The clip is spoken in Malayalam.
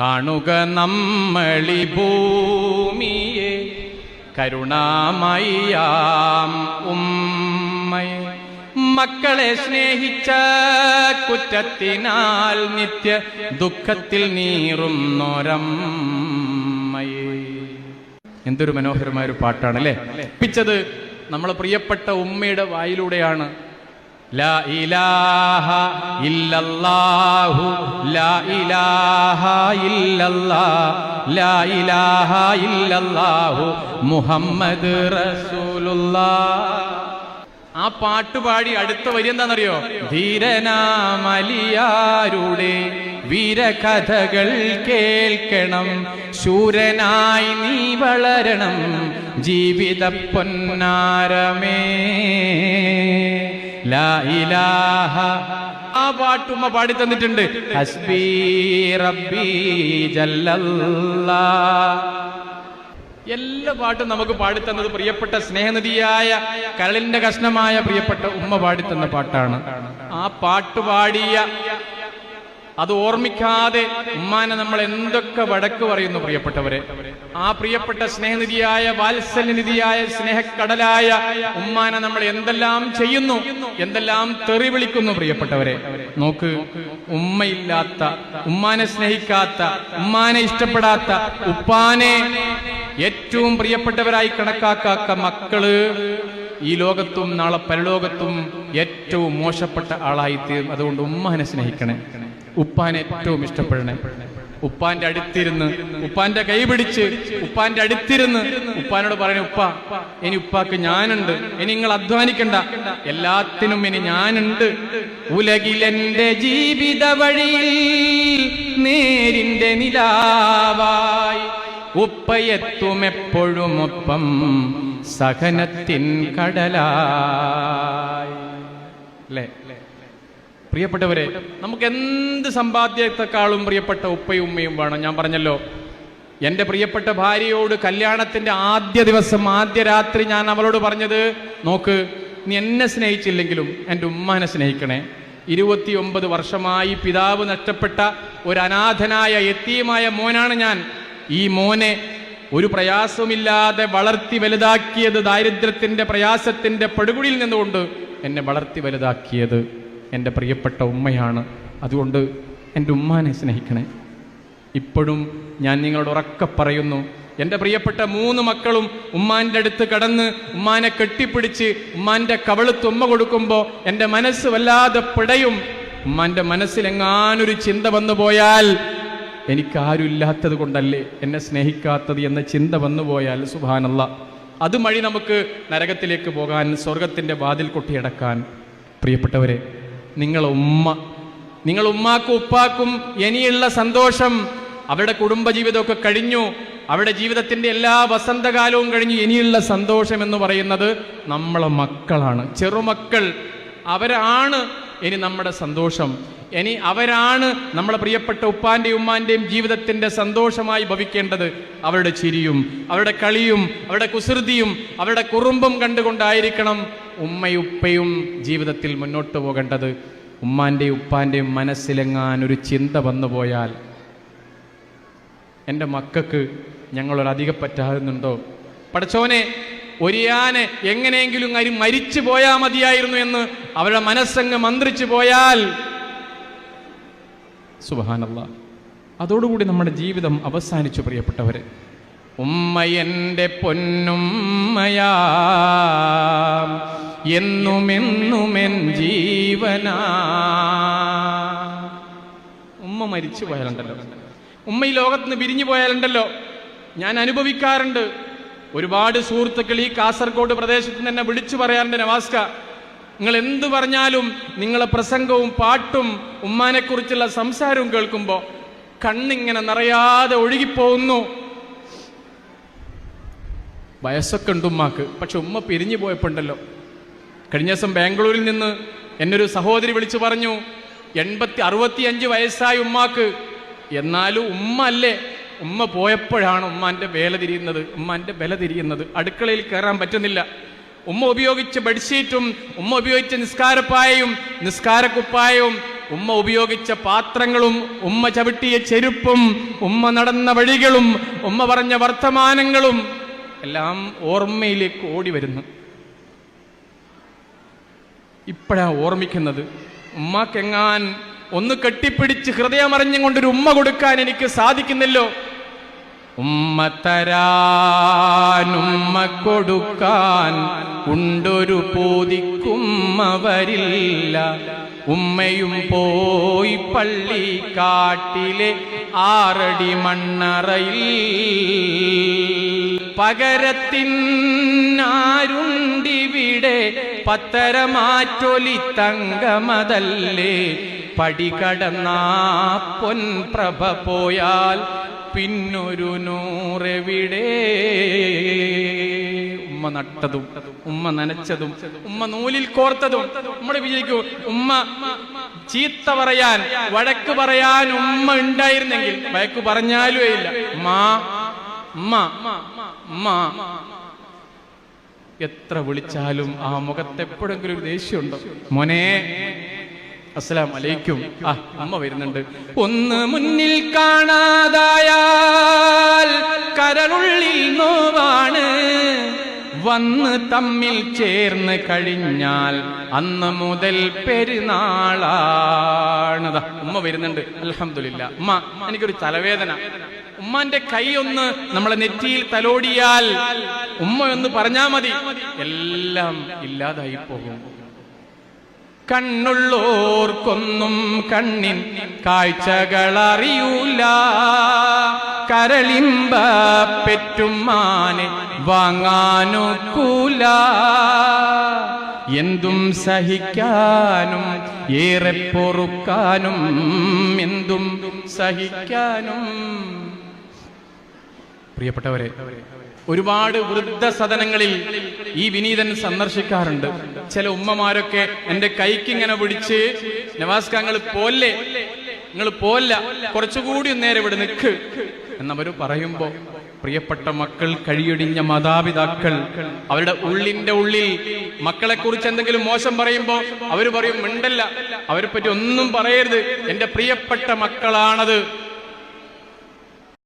കാണുക നമ്മളി ഭൂമിയെ കരുണാമയ്യാം ഉമ്മയെ. മക്കളെ സ്നേഹിച്ച കുറ്റത്തിനാൽ നിത്യ ദുഃഖത്തിൽ നീറുന്നോരമ്മയെ. എന്തൊരു മനോഹരമായ ഒരു പാട്ടാണ് അല്ലേ പിച്ചത് നമ്മളെ പ്രിയപ്പെട്ട ഉമ്മയുടെ വായിലൂടെയാണ്. ലാ ഇലാഹ ഇല്ലല്ലാഹു ലാ ഇലാഹ ലാ ഇലാഹ മുഹമ്മദ് ആ പാട്ട് പാടി അടുത്ത വരി എന്താണെന്നറിയോ? ധീരനാമലിയാരുടെ വീരകഥകൾ കേൾക്കണം. ശൂരനായി നീ വളരണം ജീവിത പൊന്നാരമേ. ലാ ഇലാഹ പാട്ടുമ്മ പാടി തന്നിട്ടുണ്ട്. ഹസ്ബി ജല്ലല്ലാ. എല്ലാ പാട്ടും നമുക്ക് പാടിത്തന്നത് പ്രിയപ്പെട്ട സ്നേഹനിധിയായ കരളിന്റെ കഷ്ണമായ പ്രിയപ്പെട്ട ഉമ്മ പാടിത്തന്ന പാട്ടാണ്. ആ പാട്ട് പാടിയ അത് ഓർമ്മിക്കാതെ ഉമ്മാനെ നമ്മൾ എന്തൊക്കെ വടക്ക് പറയുന്നു പ്രിയപ്പെട്ടവരെ. ആ പ്രിയപ്പെട്ട സ്നേഹനിധിയായ വാത്സല്യനിധിയായ സ്നേഹക്കടലായ ഉമ്മാനെ നമ്മൾ എന്തെല്ലാം ചെയ്യുന്നു എന്തെല്ലാം തെറി വിളിക്കുന്നു പ്രിയപ്പെട്ടവരെ. നോക്ക് ഉമ്മയില്ലാത്ത ഉമ്മാനെ സ്നേഹിക്കാത്ത ഉമ്മാനെ ഇഷ്ടപ്പെടാത്ത ഉപ്പാനെ ഏറ്റവും പ്രിയപ്പെട്ടവരായി കണക്കാക്കാത്ത മക്കൾ ഈ ലോകത്തും നാളെ പരലോകത്തും ഏറ്റവും മോശപ്പെട്ട ആളായി തീരും അതുകൊണ്ട് ഉമ്മാനെ സ്നേഹിക്കണേ. ഉപ്പാനെ ഏറ്റവും ഇഷ്ടപ്പെടണേ. ഉപ്പാന്റെ അടുത്തിരുന്ന് ഉപ്പാന്റെ കൈ പിടിച്ച് ഉപ്പാന്റെ അടുത്തിരുന്ന് ഉപ്പാനോട് പറയണേ ഉപ്പ ഇനി ഉപ്പാക്ക് ഞാനുണ്ട്. ഇനി നിങ്ങൾ അധ്വാനിക്കണ്ട. എല്ലാത്തിനും ഇനി ഞാനുണ്ട്. ഉലകിലെന്റെ ജീവിത വഴിയിൽ നേരിന്റെ നിലാവായി. ഉപ്പയെത്തും എപ്പോഴും ഒപ്പം സഹനത്തിൻ കടലായി. പ്രിയപ്പെട്ടവരെ നമുക്ക് എന്ത് സമ്പാദ്യത്തെക്കാളും പ്രിയപ്പെട്ട ഉപ്പയും ഉമ്മയും വേണം. ഞാൻ പറഞ്ഞല്ലോ എന്റെ പ്രിയപ്പെട്ട ഭാര്യയോട് കല്യാണത്തിന്റെ ആദ്യ ദിവസം ആദ്യ രാത്രി ഞാൻ അവളോട് പറഞ്ഞത് നോക്ക് നീ എന്നെ സ്നേഹിച്ചില്ലെങ്കിലും എന്റെ ഉമ്മാനെ സ്നേഹിക്കണേ. ഇരുപത്തിയൊമ്പത് വർഷമായി പിതാവ് നഷ്ടപ്പെട്ട ഒരു അനാഥനായ എത്തിയുമായ മോനാണ് ഞാൻ. ഈ മോനെ ഒരു പ്രയാസമില്ലാതെ വളർത്തി വലുതാക്കിയത് ദാരിദ്ര്യത്തിന്റെ പ്രയാസത്തിന്റെ പടുകുടിയിൽ നിന്നുകൊണ്ട് എന്നെ വളർത്തി വലുതാക്കിയത് എന്റെ പ്രിയപ്പെട്ട ഉമ്മയാണ്. അതുകൊണ്ട് എന്റെ ഉമ്മാനെ സ്നേഹിക്കണേ. ഇപ്പോഴും ഞാൻ നിങ്ങളോട് ഉറക്കെ പറയുന്നു എന്റെ പ്രിയപ്പെട്ട മൂന്ന് മക്കളും ഉമ്മാന്റെ അടുത്ത് കടന്ന് ഉമ്മാനെ കെട്ടിപ്പിടിച്ച് ഉമ്മാന്റെ കവളത്ത് ഉമ്മ കൊടുക്കുമ്പോൾ എന്റെ മനസ്സ് വല്ലാതെ പിടയും. ഉമ്മാന്റെ മനസ്സിലെങ്ങാനൊരു ചിന്ത വന്നു പോയാൽ എനിക്കാരുമില്ലാത്തത് കൊണ്ടല്ലേ എന്നെ സ്നേഹിക്കാത്തത് എന്ന ചിന്ത വന്നുപോയാൽ പോയാൽ സുഭാനല്ല അത് വഴി നമുക്ക് നരകത്തിലേക്ക് പോകാൻ സ്വർഗത്തിന്റെ വാതിൽ കൊട്ടിയടക്കാൻ. പ്രിയപ്പെട്ടവരെ നിങ്ങൾ ഉമ്മ നിങ്ങൾ ഉമ്മാക്കും ഉപ്പാക്കും ഇനിയുള്ള സന്തോഷം അവരുടെ കുടുംബജീവിതമൊക്കെ കഴിഞ്ഞു. അവരുടെ ജീവിതത്തിന്റെ എല്ലാ വസന്തകാലവും കഴിഞ്ഞു ഇനിയുള്ള സന്തോഷം എന്ന് പറയുന്നത് നമ്മളെ മക്കളാണ് ചെറുമക്കൾ. അവരാണ് ഇനി നമ്മുടെ സന്തോഷം. ഇനി അവരാണ് നമ്മളെ പ്രിയപ്പെട്ട ഉപ്പാന്റെയും ഉമ്മാന്റെയും ജീവിതത്തിന്റെ സന്തോഷമായി ഭവിക്കേണ്ടത്. അവരുടെ ചിരിയും അവരുടെ കളിയും അവരുടെ കുസൃതിയും അവരുടെ കുറുമ്പും കണ്ടുകൊണ്ടായിരിക്കണം ഉമ്മയുപ്പയും ജീവിതത്തിൽ മുന്നോട്ട് പോകേണ്ടത്. ഉമ്മാന്റെയും ഉപ്പാന്റെയും മനസ്സിലെങ്ങാൻ ഒരു ചിന്ത വന്നു പോയാൽ എന്റെ മക്കൾക്ക് ഞങ്ങളൊരധികം പറ്റാറുന്നുണ്ടോ പഠിച്ചോനെ ഒരിയാനെ എങ്ങനെയെങ്കിലും അരി മരിച്ചു പോയാൽ മതിയായിരുന്നു എന്ന് അവരുടെ മനസ്സങ്ങ് മന്ത്രിച്ചു പോയാൽ സുബഹാനല്ല. അതോടുകൂടി നമ്മുടെ ജീവിതം അവസാനിച്ചു പ്രിയപ്പെട്ടവരെ. ഉമ്മയന്റെ പൊന്നുമ്മയാ എന്നുമെന്നുമെൻ ജീവനാ. ഉമ്മ മരിച്ചു പോയാലുണ്ടല്ലോ. ഉമ്മ ഈ ലോകത്ത് നിന്ന് പിരിഞ്ഞു പോയാലുണ്ടല്ലോ. ഞാൻ അനുഭവിക്കാറുണ്ട്. ഒരുപാട് സുഹൃത്തുക്കൾ ഈ കാസർഗോഡ് പ്രദേശത്ത് എന്നെ വിളിച്ചു പറയാറുണ്ട് നവാസ്ക. നിങ്ങൾ എന്തു പറഞ്ഞാലും നിങ്ങളെ പ്രസംഗവും പാട്ടും ഉമ്മാനെക്കുറിച്ചുള്ള സംസാരവും കേൾക്കുമ്പോൾ കണ്ണിങ്ങനെ നിറയാതെ ഒഴുകിപ്പോകുന്നു. വയസ്സൊക്കെ ഉണ്ട് ഉമ്മാക്ക് പക്ഷെ ഉമ്മ പിരിഞ്ഞു പോയപ്പോണ്ടല്ലോ. കഴിഞ്ഞ ദിവസം ബാംഗ്ലൂരിൽ നിന്ന് എന്നൊരു സഹോദരി വിളിച്ചു പറഞ്ഞു എൺപത്തി അറുപത്തിയഞ്ച് വയസ്സായ ഉമ്മാക്ക്. എന്നാലും ഉമ്മ അല്ലേ? ഉമ്മ പോയപ്പോഴാണ് ഉമ്മാന്റെ വേല തിരിയുന്നത് ഉമ്മാന്റെ ബല തിരിയുന്നത്. അടുക്കളയിൽ കയറാൻ പറ്റുന്നില്ല. ഉമ്മ ഉപയോഗിച്ച ബെഡ്ഷീറ്റും ഉമ്മ ഉപയോഗിച്ച നിസ്കാരപ്പായയും നിസ്കാരക്കുപ്പായവും ഉമ്മ ഉപയോഗിച്ച പാത്രങ്ങളും ഉമ്മ ചവിട്ടിയ ചെരുപ്പും ഉമ്മ നടന്ന വഴികളും ഉമ്മ പറഞ്ഞ വർത്തമാനങ്ങളും എല്ലാം ഓർമ്മയിലേക്ക് ഓടി വരുന്നു. ഇപ്പോഴാ ഓർമ്മിക്കുന്നത് ഉമ്മക്കെങ്ങാൻ ഒന്ന് കെട്ടിപ്പിടിച്ച് ഹൃദയമറിഞ്ഞുകൊണ്ടൊരു ഉമ്മ കൊടുക്കാൻ എനിക്ക് സാധിക്കുന്നില്ലോ? ഉമ്മ തരാൻ ഉമ്മ കൊടുക്കാൻ ഉണ്ടൊരു പോതിക്കുമ്മ വരില്ല ഉമ്മയും പോയി പള്ളി കാട്ടിലെ ആറടി മണ്ണറയിൽ. പകരത്തിനാരുണ്ടിവിടെ പത്തരമാറ്റൊലി തങ്കമതല്ലേ പടികടന്നാ പൊൻപ്രഭ പോയാൽ പിന്നൊരു നൂറെവിടെ? ഉമ്മ നട്ടതും ഉമ്മ നനച്ചതും ഉമ്മ നൂലിൽ കോർത്തതും. നമ്മുടെ വിജയിക്കൂ ഉമ്മ ചീത്ത പറയാൻ വഴക്ക് പറയാൻ ഉമ്മ ഉണ്ടായിരുന്നെങ്കിൽ വഴക്ക് പറഞ്ഞാലും ഇല്ല. മാ ഉമ്മ ഉമ്മ. എത്ര വിളിച്ചാലും ആ മുഖത്ത് എപ്പോഴെങ്കിലും ഒരു ദേഷ്യമുണ്ടോ? മോനെ അസ്സലാം അലൈക്കും. ആ അമ്മ വരുന്നുണ്ട്. ഒന്ന് മുന്നിൽ കാണാതായാൽ കരളുള്ളിൽ നോവാണ്. വന്ന് തമ്മിൽ ചേർന്ന് കഴിഞ്ഞാൽ അന്ന് മുതൽ പെരുന്നാളാണതാ ഉമ്മ വരുന്നുണ്ട്. അലഹമില്ല ഉമ്മ എനിക്കൊരു തലവേദന. ഉമ്മാന്റെ കൈ ഒന്ന് നമ്മളെ നെറ്റിയിൽ തലോടിയാൽ ഉമ്മ ഒന്ന് പറഞ്ഞാ മതി. എല്ലാം ഇല്ലാതായി പോകും. കണ്ണുള്ളോർക്കൊന്നും കണ്ണിൻ കാഴ്ചകളറിയൂല. കരളിമ്പ പെറ്റുമാനെ വാങ്ങാനൊക്കൂല. എന്തും സഹിക്കാനും ഏറെ പൊറുക്കാനും എന്തും സഹിക്കാനും. പ്രിയപ്പെട്ടവരെ ഒരുപാട് വൃദ്ധസദനങ്ങളിൽ ഈ വിനീതൻ സന്ദർശിക്കാറുണ്ട്. ചില ഉമ്മമാരൊക്കെ എന്റെ കൈക്ക് ഇങ്ങനെ പിടിച്ച് നവാസ്കാങ്ങൾ പോല്ലേ? നിങ്ങൾ പോല്ല കുറച്ചുകൂടി നേരെ ഇവിടെ നിൽക്ക് എന്നവർ പറയുമ്പോ പ്രിയപ്പെട്ട മക്കൾ കഴിയൊടിഞ്ഞ മാതാപിതാക്കൾ അവരുടെ ഉള്ളിന്റെ ഉള്ളിൽ മക്കളെ കുറിച്ച് എന്തെങ്കിലും മോശം പറയുമ്പോ അവർ പറയും മിണ്ടല്ല അവരെ പറ്റി ഒന്നും പറയരുത്. എന്റെ പ്രിയപ്പെട്ട മക്കളാണത്.